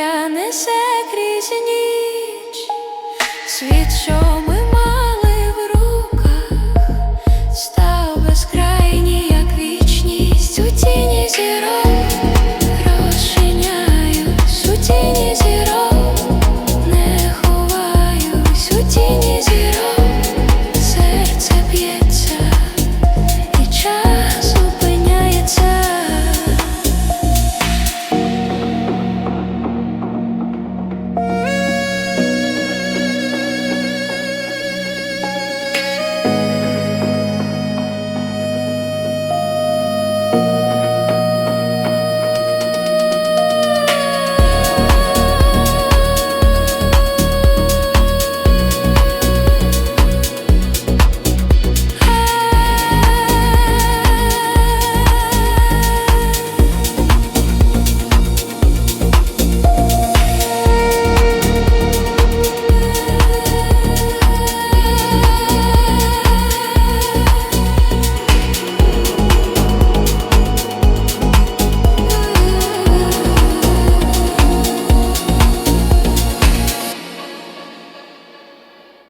зоря несе крізь ніч світ що